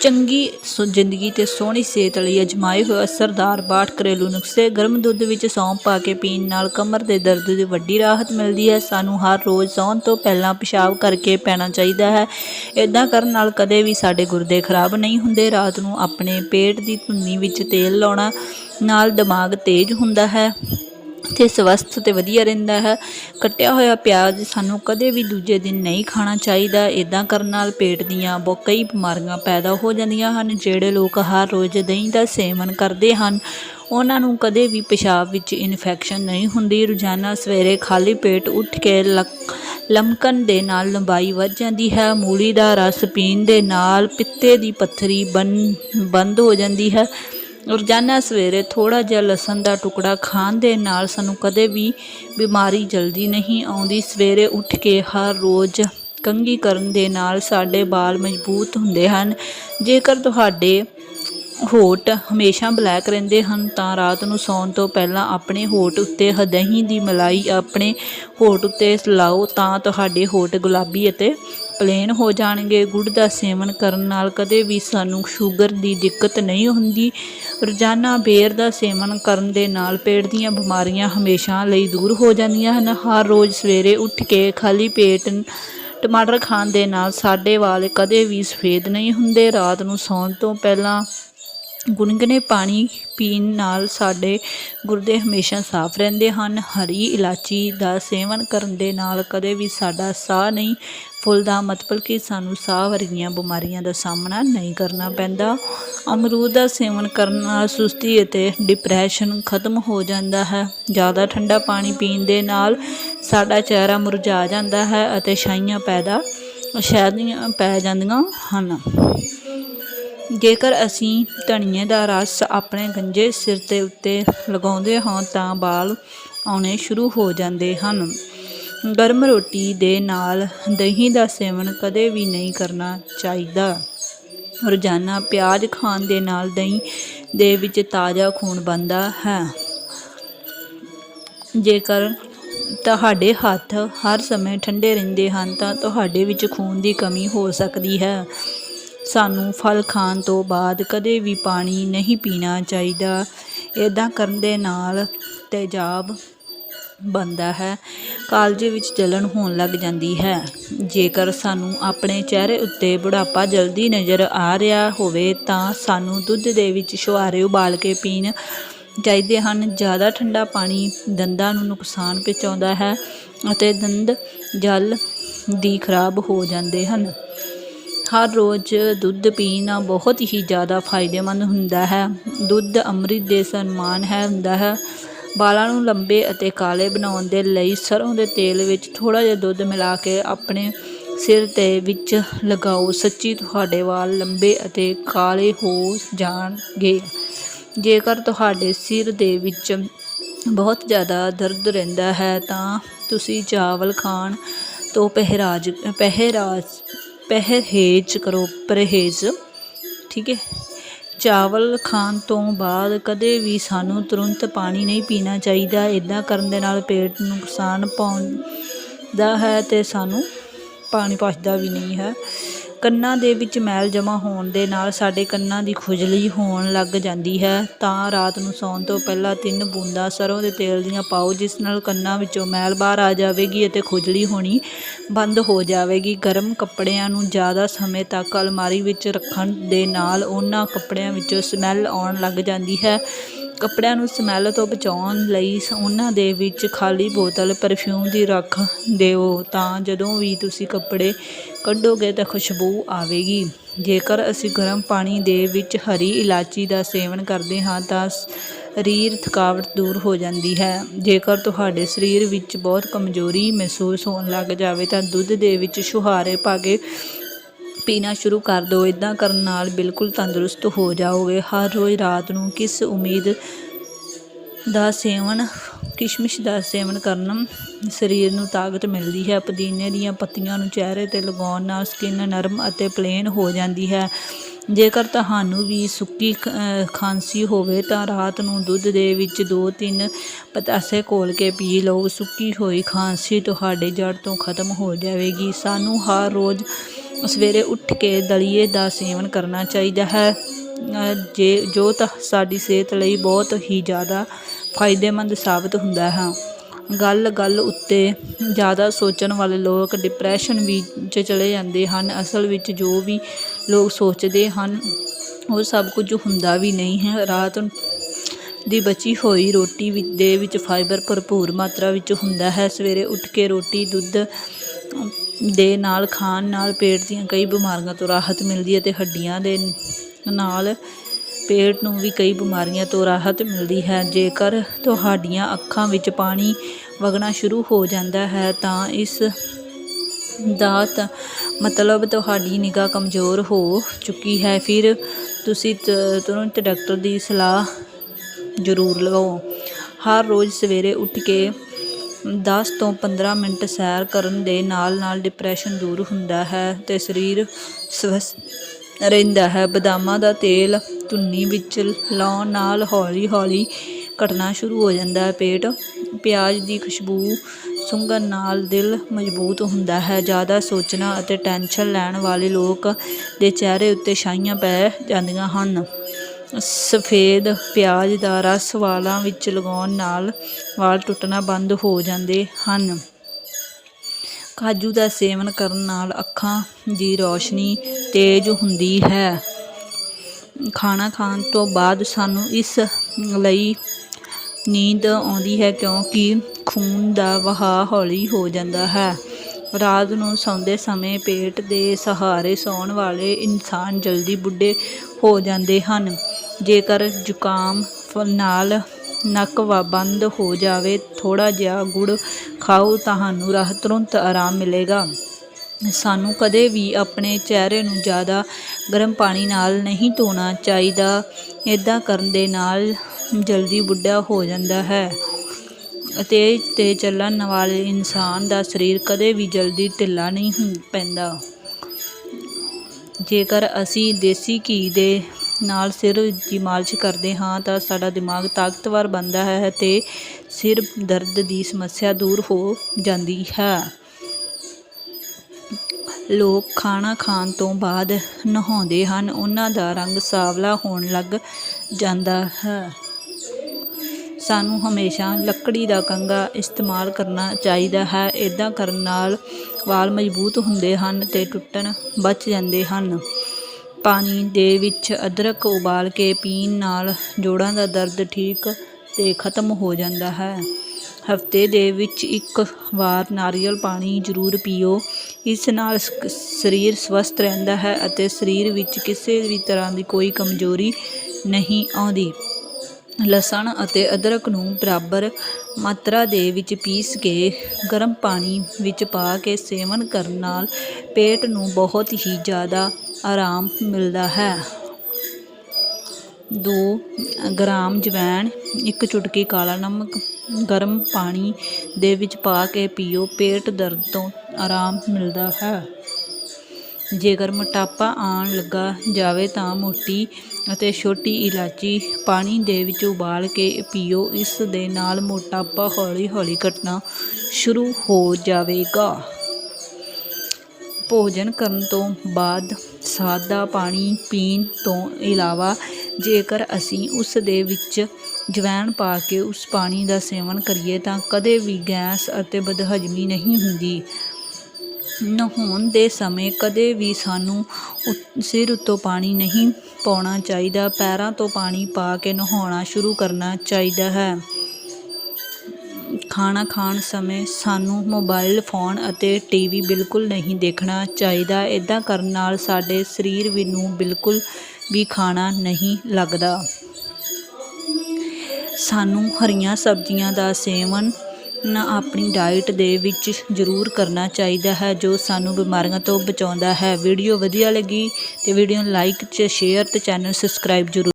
ਚੰਗੀ ਸੋ, ਜ਼ਿੰਦਗੀ ਤੇ ਸੋਹਣੀ ਸਿਹਤ ਲਈ ਅਜਮਾਏ ਹੋਏ ਅਸਰਦਾਰ ਬਾਠ ਘਰੇਲੂ ਨੁਸਖੇ ਗਰਮ ਦੁੱਧ ਵਿੱਚ ਸੌਂਫ ਪਾ ਕੇ ਪੀਣ ਨਾਲ ਕਮਰ ਦੇ ਦਰਦ ਦੀ ਵੱਡੀ ਰਾਹਤ ਮਿਲਦੀ ਹੈ। ਸਾਨੂੰ ਹਰ ਰੋਜ਼ ਸੌਣ ਤੋਂ ਪਹਿਲਾਂ ਪਿਸ਼ਾਬ ਕਰਕੇ ਪੈਣਾ ਚਾਹੀਦਾ ਹੈ। ਇਦਾਂ ਕਰਨ ਨਾਲ ਕਦੇ ਵੀ ਸਾਡੇ ਗੁਰਦੇ ਖਰਾਬ ਨਹੀਂ ਹੁੰਦੇ। ਰਾਤ ਨੂੰ ਆਪਣੇ ਪੇਟ ਦੀ ਧੁੰਨੀ ਵਿੱਚ ਤੇਲ ਲਾਉਣਾ ਨਾਲ ਦਿਮਾਗ ਤੇਜ਼ ਹੁੰਦਾ ਹੈ। ਤੇ ਸਵਸਥ ਤੇ ਵਧੀਆ ਰਹਿੰਦਾ ਹੈ। ਕੱਟਿਆ ਹੋਇਆ ਪਿਆਜ਼ ਸਾਨੂੰ ਕਦੇ ਵੀ ਦੂਜੇ ਦਿਨ ਨਹੀਂ ਖਾਣਾ ਚਾਹੀਦਾ। ਇਦਾਂ ਕਰਨ ਨਾਲ ਪੇਟ ਦੀਆਂ ਬਹੁਤ ਕਈ ਬਿਮਾਰੀਆਂ ਪੈਦਾ ਹੋ ਜਾਂਦੀਆਂ ਹਨ, ਜਿਹੜੇ ਲੋਕ ਹਰ ਰੋਜ਼ ਦਹੀਂ ਦਾ ਸੇਵਨ ਕਰਦੇ ਹਨ। ਉਹਨਾਂ ਨੂੰ ਕਦੇ ਵੀ ਪਿਸ਼ਾਬ ਵਿੱਚ ਇਨਫੈਕਸ਼ਨ ਨਹੀਂ ਹੁੰਦੀ। ਰੋਜ਼ਾਨਾ ਸਵੇਰੇ ਖਾਲੀ ਪੇਟ ਉੱਠ ਕੇ ਲਕ- ਲਮਕਣ ਦੇ ਨਾਲ ਲੰਬਾਈ ਵੱਧ ਜਾਂਦੀ ਹੈ। ਮੂਲੀ ਦਾ ਰਸ ਪੀਣ ਦੇ ਨਾਲ ਪਿੱਤੇ ਦੀ ਪੱਥਰੀ ਬੰ ਬੰਦ ਹੋ ਜਾਂਦੀ ਹੈ। ਰੋਜ਼ਾਨਾ ਸਵੇਰੇ ਥੋੜਾ ਜਿਹਾ ਲਸਣ ਦਾ ਟੁਕੜਾ ਖਾਣ ਦੇ ਨਾਲ ਸਾਨੂੰ ਕਦੇ ਵੀ ਬਿਮਾਰੀ ਜਲਦੀ ਨਹੀਂ ਆਉਂਦੀ। ਸਵੇਰੇ ਉੱਠ ਕੇ ਹਰ ਰੋਜ਼ ਕੰਘੀ ਕਰਨ ਦੇ ਨਾਲ ਸਾਡੇ ਵਾਲ ਮਜ਼ਬੂਤ ਹੁੰਦੇ ਹਨ। ਜੇਕਰ ਤੁਹਾਡੇ ਹੋਠ ਹਮੇਸ਼ਾ ਬਲੈਕ ਰਹਿੰਦੇ ਹਨ, ਤਾਂ ਰਾਤ ਨੂੰ ਸੌਣ ਤੋਂ ਪਹਿਲਾਂ ਆਪਣੇ ਹੋਠ ਉੱਤੇ ਹ- ਦੀ ਮਲਾਈ ਆਪਣੇ ਹੋਠ ਉੱਤੇ ਲਾਓ, ਤਾਂ ਤੁਹਾਡੇ ਹੋਠ ਗੁਲਾਬੀ ਅਤੇ ਪਲੇਨ ਹੋ ਜਾਣਗੇ, ਗੁੜ ਦਾ ਸੇਵਨ ਕਰਨ ਨਾਲ ਕਦੇ ਵੀ ਸਾਨੂੰ ਸ਼ੂਗਰ ਦੀ ਦਿੱਕਤ ਨਹੀਂ ਹੁੰਦੀ। ਰੋਜ਼ਾਨਾ ਬੇਰ ਦਾ ਸੇਵਨ ਕਰਨ ਦੇ ਨਾਲ ਪੇਟ ਦੀਆਂ ਬਿਮਾਰੀਆਂ ਹਮੇਸ਼ਾ ਲਈ ਦੂਰ ਹੋ ਜਾਂਦੀਆਂ ਹਨ। ਹਰ ਰੋਜ਼ ਸਵੇਰੇ ਉੱਠ ਕੇ ਖਾਲੀ ਪੇਟ ਟਮਾਟਰ ਖਾਣ ਦੇ ਨਾਲ ਸਾਡੇ ਵਾਲ ਕਦੇ ਵੀ ਸਫੇਦ ਨਹੀਂ ਹੁੰਦੇ। ਰਾਤ ਨੂੰ ਸੌਣ ਤੋਂ ਪਹਿਲਾਂ ਗੁਨਗੁਨੇ ਪਾਣੀ ਪੀਣ ਨਾਲ ਸਾਡੇ ਗੁਰਦੇ ਹਮੇਸ਼ਾ ਸਾਫ਼ ਰਹਿੰਦੇ ਹਨ। ਹਰੀ ਇਲਾਚੀ ਦਾ ਸੇਵਨ ਕਰਨ ਦੇ ਨਾਲ ਕਦੇ ਵੀ ਸਾਡਾ ਸਾਹ ਨਹੀਂ ਫੁੱਲ ਦਾ ਮਤਲਬ ਕਿ ਸਾਨੂੰ ਸਾਹ ਵਰਗੀਆਂ ਬਿਮਾਰੀਆਂ ਦਾ ਸਾਹਮਣਾ ਨਹੀਂ ਕਰਨਾ ਪੈਂਦਾ। ਅਮਰੂਦ ਦਾ ਸੇਵਨ ਕਰਨ ਨਾਲ ਸੁਸਤੀ ਅਤੇ ਡਿਪਰੈਸ਼ਨ ਖਤਮ ਹੋ ਜਾਂਦਾ ਹੈ। ਜ਼ਿਆਦਾ ਠੰਡਾ ਪਾਣੀ ਪੀਣ ਦੇ ਨਾਲ ਸਾਡਾ ਚਿਹਰਾ ਮੁਰਝਾ ਜਾਂਦਾ ਹੈ ਅਤੇ ਛਾਈਆਂ ਪੈਦਾ ਸ਼ਾਇਦੀਆਂ ਪੈ ਜਾਂਦੀਆਂ ਹਨ। ਜੇਕਰ ਅਸੀਂ ਧਨੀਏ ਦਾ ਰਸ ਆਪਣੇ ਗੰਜੇ ਸਿਰ ਦੇ ਉੱਤੇ ਲਗਾਉਂਦੇ ਹਾਂ ਤਾਂ ਵਾਲ ਆਉਣੇ ਸ਼ੁਰੂ ਹੋ ਜਾਂਦੇ ਹਨ। ਗਰਮ ਰੋਟੀ ਦੇ ਨਾਲ ਦਹੀਂ ਦਾ ਸੇਵਨ ਕਦੇ ਵੀ ਨਹੀਂ ਕਰਨਾ ਚਾਹੀਦਾ। ਰੋਜ਼ਾਨਾ ਪਿਆਜ਼ ਖਾਣ ਦੇ ਨਾਲ ਦਹੀਂ ਦੇ ਵਿੱਚ ਤਾਜ਼ਾ ਖੂਨ ਬਣਦਾ ਹੈ। ਜੇਕਰ ਤੁਹਾਡੇ ਹੱਥ ਹਰ ਸਮੇਂ ਠੰਡੇ ਰਹਿੰਦੇ ਹਨ, ਤਾਂ ਤੁਹਾਡੇ ਵਿੱਚ ਖੂਨ ਦੀ ਕਮੀ ਹੋ ਸਕਦੀ ਹੈ। ਸਾਨੂੰ ਫਲ ਖਾਣ ਤੋਂ ਬਾਅਦ ਕਦੇ ਵੀ ਪਾਣੀ ਨਹੀਂ ਪੀਣਾ ਚਾਹੀਦਾ। ਇਦਾਂ ਕਰਨ ਦੇ ਨਾਲ ਤੇਜ਼ਾਬ ਬਣਦਾ ਹੈ, ਕਾਲਜ ਵਿੱਚ ਜਲਣ ਹੋਣ ਲੱਗ ਜਾਂਦੀ ਹੈ। ਜੇਕਰ ਸਾਨੂੰ ਆਪਣੇ ਚਿਹਰੇ ਉੱਤੇ ਬੁਢਾਪਾ ਜਲਦੀ ਨਜ਼ਰ ਆ ਰਿਹਾ ਹੋਵੇ, ਤਾਂ ਸਾਨੂੰ ਦੁੱਧ ਦੇ ਵਿੱਚ ਛੁਹਾਰੇ ਉਬਾਲ ਕੇ ਪੀਣ ਚਾਹੀਦੇ ਹਨ। ਜ਼ਿਆਦਾ ਠੰਡਾ ਪਾਣੀ ਦੰਦਾਂ ਨੂੰ ਨੁਕਸਾਨ ਪਹੁੰਚਾਉਂਦਾ ਹੈ ਅਤੇ ਦੰਦ ਜਲ ਦੀ ਖਰਾਬ ਹੋ ਜਾਂਦੇ ਹਨ। ਹਰ ਰੋਜ਼ ਦੁੱਧ ਪੀਣਾ ਬਹੁਤ ਹੀ ਜ਼ਿਆਦਾ ਫਾਇਦੇਮੰਦ ਹੁੰਦਾ ਹੈ। ਦੁੱਧ ਅੰਮ੍ਰਿਤ ਦੇ ਸਨਮਾਨ ਹੈ, ਹੁੰਦਾ ਹੈ। ਵਾਲਾਂ ਨੂੰ ਲੰਬੇ ਅਤੇ ਕਾਲੇ ਬਣਾਉਣ ਦੇ ਲਈ ਸਰੋਂ ਦੇ ਤੇਲ ਵਿੱਚ ਥੋੜਾ ਜਿਹਾ ਦੁੱਧ ਮਿਲਾ ਕੇ ਆਪਣੇ ਸਿਰ ਤੇ ਵਿੱਚ ਲਗਾਓ। ਸੱਚੀ ਤੁਹਾਡੇ ਵਾਲ ਲੰਬੇ ਅਤੇ ਕਾਲੇ ਹੋ ਜਾਣਗੇ। ਜੇਕਰ ਤੁਹਾਡੇ ਸਿਰ ਦੇ ਵਿੱਚ ਬਹੁਤ ਜ਼ਿਆਦਾ ਦਰਦ ਰਹਿੰਦਾ ਹੈ, ਤਾਂ ਤੁਸੀਂ ਚਾਵਲ ਖਾਣ ਤੋਂ ਪਹਿਰਾਜ ਪਹਿਰਾਜ ਪਰਹੇਜ਼ ਕਰੋ। ਪਰਹੇਜ਼, ਠੀਕ ਹੈ। ਚਾਵਲ ਖਾਣ ਤੋਂ ਬਾਅਦ ਕਦੇ ਵੀ ਸਾਨੂੰ ਤੁਰੰਤ ਪਾਣੀ ਨਹੀਂ ਪੀਣਾ ਚਾਹੀਦਾ। ਇਦਾਂ ਕਰਨ ਦੇ ਨਾਲ ਪੇਟ ਨੂੰ ਨੁਕਸਾਨ ਪਹੁੰਚਦਾ ਹੈ ਤੇ ਸਾਨੂੰ ਪਾਣੀ ਪਚਦਾ ਵੀ ਨਹੀਂ ਹੈ। ਕੰਨਾਂ ਦੇ ਵਿੱਚ ਮੈਲ ਜਮ੍ਹਾਂ ਹੋਣ ਦੇ ਨਾਲ ਸਾਡੇ ਕੰਨਾਂ ਦੀ ਖੁਜਲੀ ਹੋਣ ਲੱਗ ਜਾਂਦੀ ਹੈ। ਤਾਂ ਰਾਤ ਨੂੰ ਸੌਣ ਤੋਂ ਪਹਿਲਾਂ ਤਿੰਨ ਬੂੰਦਾਂ ਸਰੋਂ ਦੇ ਤੇਲ ਦੀਆਂ ਪਾਓ, ਜਿਸ ਨਾਲ ਕੰਨਾਂ ਵਿੱਚੋਂ ਮੈਲ ਬਾਹਰ ਆ ਜਾਵੇਗੀ ਅਤੇ ਖੁਜਲੀ ਹੋਣੀ ਬੰਦ ਹੋ ਜਾਵੇਗੀ। ਗਰਮ ਕੱਪੜਿਆਂ ਨੂੰ ਜ਼ਿਆਦਾ ਸਮੇਂ ਤੱਕ ਅਲਮਾਰੀ ਵਿੱਚ ਰੱਖਣ ਦੇ ਨਾਲ ਉਹਨਾਂ ਕੱਪੜਿਆਂ ਵਿੱਚੋਂ ਸਮੈਲ ਆਉਣ ਲੱਗ ਜਾਂਦੀ ਹੈ। ਕੱਪੜਿਆਂ ਨੂੰ ਸਮੈਲ ਤੋਂ ਬਚਾਉਣ ਲਈ ਸ- ਉਹਨਾਂ ਦੇ ਵਿੱਚ ਖਾਲੀ ਬੋਤਲ ਪਰਫਿਊਮ ਦੀ ਰੱਖ ਦਿਓ, ਤਾਂ ਜਦੋਂ ਵੀ ਤੁਸੀਂ ਕੱਪੜੇ ਕੱਢੋਗੇ ਤਾਂ ਖੁਸ਼ਬੂ ਆਵੇਗੀ। ਜੇਕਰ ਅਸੀਂ ਗਰਮ ਪਾਣੀ ਦੇ ਵਿੱਚ ਹਰੀ ਇਲਾਚੀ ਦਾ ਸੇਵਨ ਕਰਦੇ ਹਾਂ, ਤਾਂ ਸਰੀਰ ਥਕਾਵਟ ਦੂਰ ਹੋ ਜਾਂਦੀ ਹੈ। ਜੇਕਰ ਤੁਹਾਡੇ ਸਰੀਰ ਵਿੱਚ ਬਹੁਤ ਕਮਜ਼ੋਰੀ ਮਹਿਸੂਸ ਹੋਣ ਲੱਗ ਜਾਵੇ, ਤਾਂ ਦੁੱਧ ਦੇ ਵਿੱਚ ਛੁਹਾਰੇ ਪਾ ਕੇ ਪੀਣਾ ਸ਼ੁਰੂ ਕਰ ਦਿਓ। ਇਦਾਂ ਕਰਨ ਨਾਲ ਬਿਲਕੁਲ ਤੰਦਰੁਸਤ ਹੋ ਜਾਓਗੇ। ਹਰ ਰੋਜ਼ ਰਾਤ ਨੂੰ ਕਿਸ ਉਮੀਦ ਦਾ ਸੇਵਨ, ਕਿਸ਼ਮਿਸ਼ ਦਾ ਸੇਵਨ ਕਰਨ ਸਰੀਰ ਨੂੰ ਤਾਕਤ ਮਿਲਦੀ ਹੈ। ਪੁਦੀਨੇ ਦੀਆਂ ਪੱਤੀਆਂ ਨੂੰ ਚਿਹਰੇ ਤੇ ਲਗਾਉਣ ਨਾਲ ਸਕਿਨ ਨਰਮ ਅਤੇ ਪਲੇਨ ਹੋ ਜਾਂਦੀ ਹੈ। ਜੇਕਰ ਤੁਹਾਨੂੰ ਵੀ ਸੁੱਕੀ ਖਾਂਸੀ ਹੋਵੇ ਤਾਂ ਰਾਤ ਨੂੰ ਦੁੱਧ ਦੇ ਵਿੱਚ 2-3 ਪਤਾਸੇ ਘੋਲ ਕੇ ਪੀ ਲਓ। ਸੁੱਕੀ ਹੋਈ ਖਾਂਸੀ ਤੁਹਾਡੇ ਜੜ ਤੋਂ ਖਤਮ ਹੋ ਜਾਵੇਗੀ। ਸਾਨੂੰ ਹਰ ਰੋਜ਼ ਸਵੇਰੇ ਉੱਠ ਕੇ ਦਲੀਏ ਦਾ ਸੇਵਨ ਕਰਨਾ ਚਾਹੀਦਾ ਹੈ। ਜੇ ਜੋ ਤਾਂ ਸਾਡੀ ਸਿਹਤ ਲਈ ਬਹੁਤ ਹੀ ਜ਼ਿਆਦਾ ਫਾਇਦੇਮੰਦ ਸਾਬਤ ਹੁੰਦਾ ਹੈ। ਗੱਲ ਗੱਲ ਉੱਤੇ ਜ਼ਿਆਦਾ ਸੋਚਣ ਵਾਲੇ ਲੋਕ ਡਿਪਰੈਸ਼ਨ ਵਿੱਚ ਚਲੇ ਜਾਂਦੇ ਹਨ। ਅਸਲ ਵਿੱਚ ਜੋ ਵੀ ਲੋਕ ਸੋਚਦੇ ਹਨ, ਉਹ ਸਭ ਕੁਝ ਹੁੰਦਾ ਵੀ ਨਹੀਂ ਹੈ। ਰਾਤ ਦੀ ਬਚੀ ਹੋਈ ਰੋਟੀ ਵਿੱਚ ਦੇ ਵਿੱਚ ਫਾਈਬਰ ਭਰਪੂਰ ਮਾਤਰਾ ਵਿੱਚ ਹੁੰਦਾ ਹੈ। ਸਵੇਰੇ ਉੱਠ ਕੇ ਰੋਟੀ, ਦੁੱਧ ਦੇ ਨਾਲ, ਖਾਣ ਨਾਲ ਪੇਟ ਦੀਆਂ ਕਈ ਬਿਮਾਰੀਆਂ ਤੋਂ ਰਾਹਤ ਮਿਲਦੀ ਹੈ ਤੇ ਹੱਡੀਆਂ ਦੇ ਨਾਲ ਪੇਟ ਨੂੰ ਵੀ ਕਈ ਬਿਮਾਰੀਆਂ ਤੋਂ ਰਾਹਤ ਮਿਲਦੀ ਹੈ। ਜੇਕਰ ਤੁਹਾਡੀਆਂ ਅੱਖਾਂ ਵਿੱਚ ਪਾਣੀ ਵਗਣਾ ਸ਼ੁਰੂ ਹੋ ਜਾਂਦਾ ਹੈ, ਤਾਂ ਇਸ ਦਾ ਤਾਂ ਮਤਲਬ ਤੁਹਾਡੀ ਨਿਗਾਹ ਕਮਜ਼ੋਰ ਹੋ ਚੁੱਕੀ ਹੈ। ਫਿਰ ਤੁਸੀਂ ਤ- ਤੁਰੰਤ ਡਾਕਟਰ ਦੀ ਸਲਾਹ ਜ਼ਰੂਰ ਲਓ ਹਰ ਰੋਜ਼ ਸਵੇਰੇ ਉੱਠ ਕੇ ਦਸ ਤੋਂ 15 ਮਿੰਟ ਸੈਰ ਕਰਨ ਦੇ ਨਾਲ ਨਾਲ ਡਿਪਰੈਸ਼ਨ ਦੂਰ ਹੁੰਦਾ ਹੈ ਤੇ ਸਰੀਰ ਸਵਸਥ ਰਹਿੰਦਾ ਹੈ। ਬਦਾਮਾਂ ਦਾ ਤੇਲ ਧੁੰਨੀ ਵਿੱਚ ਲਾਉਣ ਨਾਲ ਹੌਲੀ ਹੌਲੀ ਘਟਣਾ ਸ਼ੁਰੂ ਹੋ ਜਾਂਦਾ ਹੈ। ਪੇਟ, ਪਿਆਜ਼ ਦੀ ਖੁਸ਼ਬੂ ਸੁੰਘਣ ਨਾਲ ਦਿਲ ਮਜ਼ਬੂਤ ਹੁੰਦਾ ਹੈ। ਜ਼ਿਆਦਾ ਸੋਚਣਾ ਅਤੇ ਟੈਨਸ਼ਨ ਲੈਣ ਵਾਲੇ ਲੋਕ ਦੇ ਚਿਹਰੇ ਉੱਤੇ ਛਾਈਆਂ ਪੈ ਜਾਂਦੀਆਂ ਹਨ। ਸਫੇਦ ਪਿਆਜ਼ ਦਾ ਰਸ ਵਾਲਾਂ ਵਿੱਚ ਲਗਾਉਣ ਨਾਲ ਵਾਲ ਟੁੱਟਣਾ ਬੰਦ ਹੋ ਜਾਂਦੇ ਹਨ। ਕਾਜੂ ਦਾ ਸੇਵਨ ਕਰਨ ਨਾਲ ਅੱਖਾਂ ਦੀ ਰੌਸ਼ਨੀ ਤੇਜ਼ ਹੁੰਦੀ ਹੈ। ਖਾਣਾ ਖਾਣ ਤੋਂ ਬਾਅਦ ਸਾਨੂੰ ਇਸ ਲਈ ਨੀਂਦ ਆਉਂਦੀ ਹੈ ਕਿਉਂਕਿ ਖੂਨ ਦਾ ਵਹਾਅ ਹੌਲੀ ਹੋ ਜਾਂਦਾ ਹੈ। ਰਾਤ ਨੂੰ ਸੌਂਦੇ ਸਮੇਂ ਪੇਟ ਦੇ ਸਹਾਰੇ ਸੌਣ ਵਾਲੇ ਇਨਸਾਨ ਜਲਦੀ ਬੁੱਢੇ ਹੋ ਜਾਂਦੇ ਹਨ। ਜੇਕਰ ਜ਼ੁਕਾਮ ਨਾਲ ਨੱਕ ਵਾ ਬੰਦ ਹੋ ਜਾਵੇ ਥੋੜਾ ਜਿਹਾ ਗੁੜ ਖਾਓ ਤੁਹਾਨੂੰ ਰਾਹ ਤੁਰੰਤ ਆਰਾਮ ਮਿਲੇਗਾ। ਸਾਨੂੰ ਕਦੇ ਵੀ ਆਪਣੇ ਚਿਹਰੇ ਨੂੰ ਜ਼ਿਆਦਾ ਗਰਮ ਪਾਣੀ ਨਾਲ ਨਹੀਂ ਧੋਣਾ ਚਾਹੀਦਾ। ਇਦਾਂ ਕਰਨ ਦੇ ਨਾਲ ਜਲਦੀ ਬੁੱਢਾ ਹੋ ਜਾਂਦਾ ਹੈ। ਤੇਜ਼ ਤੇ ਚੱਲਣ ਵਾਲੇ ਇਨਸਾਨ ਦਾ ਸਰੀਰ ਕਦੇ ਵੀ ਜਲਦੀ ਢਿੱਲਾ ਨਹੀਂ ਪੈਂਦਾ। ਜੇਕਰ ਅਸੀਂ ਦੇਸੀ ਘੀ ਦੇ ਨਾਲ ਸਿਰ ਦੀ ਮਾਲਿਸ਼ ਕਰਦੇ ਹਾਂ, ਤਾਂ ਸਾਡਾ ਦਿਮਾਗ ਤਾਕਤਵਰ ਬਣਦਾ ਹੈ ਤੇ ਸਿਰ ਦਰਦ ਦੀ ਸਮੱਸਿਆ ਦੂਰ ਹੋ ਜਾਂਦੀ ਹੈ। ਲੋਕ ਖਾਣਾ ਖਾਣ ਤੋਂ ਬਾਅਦ ਨਹਾਉਂਦੇ ਹਨ। ਉਹਨਾਂ ਦਾ ਰੰਗ ਸਾਵਲਾ ਹੋਣ ਲੱਗ ਜਾਂਦਾ ਹੈ। ਸਾਨੂੰ ਹਮੇਸ਼ਾ ਲੱਕੜੀ ਦਾ ਕੰਘਾ ਇਸਤੇਮਾਲ ਕਰਨਾ ਚਾਹੀਦਾ ਹੈ। ਇਦਾਂ ਕਰਨ ਨਾਲ ਵਾਲ ਮਜ਼ਬੂਤ ਹੁੰਦੇ ਹਨ ਤੇ ਟੁੱਟਣ ਬਚ ਜਾਂਦੇ ਹਨ। ਪਾਣੀ ਦੇ ਵਿੱਚ ਅਦਰਕ ਉਬਾਲ ਕੇ ਪੀਣ ਨਾਲ ਜੋੜਾਂ ਦਾ ਦਰਦ ਠੀਕ ਤੇ ਖਤਮ ਹੋ ਜਾਂਦਾ ਹੈ। ਹਫ਼ਤੇ ਦੇ ਵਿੱਚ ਇੱਕ ਵਾਰ ਨਾਰੀਅਲ ਪਾਣੀ ਜ਼ਰੂਰ ਪੀਓ। ਇਸ ਨਾਲ ਸ- ਸਰੀਰ ਸਵਸਥ ਰਹਿੰਦਾ ਹੈ ਅਤੇ ਸਰੀਰ ਵਿੱਚ ਕਿਸੇ ਵੀ ਤਰ੍ਹਾਂ ਦੀ ਕੋਈ ਕਮਜ਼ੋਰੀ ਨਹੀਂ ਆਉਂਦੀ। ਲਸਣ ਅਤੇ ਅਦਰਕ ਨੂੰ ਬਰਾਬਰ ਮਾਤਰਾ ਦੇ ਵਿੱਚ ਪੀਸ ਕੇ ਗਰਮ ਪਾਣੀ ਵਿੱਚ ਪਾ ਕੇ ਸੇਵਨ ਕਰਨ ਨਾਲ ਪੇਟ ਨੂੰ ਬਹੁਤ ਹੀ ਜ਼ਿਆਦਾ ਆਰਾਮ ਮਿਲਦਾ ਹੈ। ਦੋ ਗ੍ਰਾਮ ਜਵੈਣ, ਇੱਕ ਚੁਟਕੀ ਕਾਲਾ ਨਮਕ ਗਰਮ ਪਾਣੀ ਦੇ ਵਿੱਚ ਪਾ ਕੇ ਪੀਓ। ਪੇਟ ਦਰਦ ਤੋਂ ਆਰਾਮ ਮਿਲਦਾ ਹੈ। ਜੇਕਰ ਮੋਟਾਪਾ ਆਉਣ ਲੱਗਾ ਜਾਵੇ ਤਾਂ ਮੋਟੀ ਅਤੇ ਛੋਟੀ ਇਲਾਚੀ ਪਾਣੀ ਦੇ ਵਿੱਚ ਉਬਾਲ ਕੇ ਪੀਓ। ਇਸ ਦੇ ਨਾਲ ਮੋਟਾਪਾ ਹੌਲੀ ਹੌਲੀ ਘਟਣਾ ਸ਼ੁਰੂ ਹੋ ਜਾਵੇਗਾ। ਭੋਜਨ ਕਰਨ ਤੋਂ ਬਾਅਦ ਸਾਦਾ ਪਾਣੀ ਪੀਣ ਤੋਂ ਇਲਾਵਾ ਜੇਕਰ ਅਸੀਂ ਉਸ ਦੇ ਵਿੱਚ ਜਵੈਣ ਪਾ ਕੇ ਉਸ ਪਾਣੀ ਦਾ ਸੇਵਨ ਕਰੀਏ ਤਾਂ ਕਦੇ ਵੀ ਗੈਸ ਅਤੇ ਬਦਹਜ਼ਮੀ ਨਹੀਂ ਹੁੰਦੀ। ਨਹਾਉਣ ਦੇ ਸਮੇਂ ਕਦੇ ਵੀ ਸਾਨੂੰ ਉ- ਸਿਰ ਉੱਤੋਂ ਪਾਣੀ ਨਹੀਂ ਪਾਉਣਾ ਚਾਹੀਦਾ, ਪੈਰਾਂ ਤੋਂ ਪਾਣੀ ਪਾ ਕੇ ਨਹਾਉਣਾ ਸ਼ੁਰੂ ਕਰਨਾ ਚਾਹੀਦਾ ਹੈ। ਖਾਣਾ ਖਾਣ ਸਮੇਂ ਸਾਨੂੰ ਮੋਬਾਈਲ, ਫੋਨ ਅਤੇ ਟੀਵੀ ਬਿਲਕੁਲ ਨਹੀਂ ਦੇਖਣਾ ਚਾਹੀਦਾ। ਇਦਾਂ ਕਰਨ ਨਾਲ ਸਾਡੇ ਸਰੀਰ ਵੀ ਨੂੰ ਬਿਲਕੁਲ ਵੀ ਖਾਣਾ ਨਹੀਂ ਲੱਗਦਾ। ਸਾਨੂੰ ਹਰੀਆਂ ਸਬਜ਼ੀਆਂ ਦਾ ਸੇਵਨ ਨਾ ਆਪਣੀ ਡਾਈਟ ਦੇ ਵਿੱਚ ਜ਼ਰੂਰ ਕਰਨਾ ਚਾਹੀਦਾ ਹੈ, ਜੋ ਸਾਨੂੰ ਬਿਮਾਰੀਆਂ ਤੋਂ ਬਚਾਉਂਦਾ ਹੈ। ਵੀਡੀਓ ਵਧੀਆ ਲੱਗੀ ਤੇ ਵੀਡੀਓ ਨੂੰ ਲਾਈਕ ਤੇ ਸ਼ੇਅਰ ਤੇ ਚੈਨਲ ਸਬਸਕ੍ਰਾਈਬ ਜ਼ਰੂਰ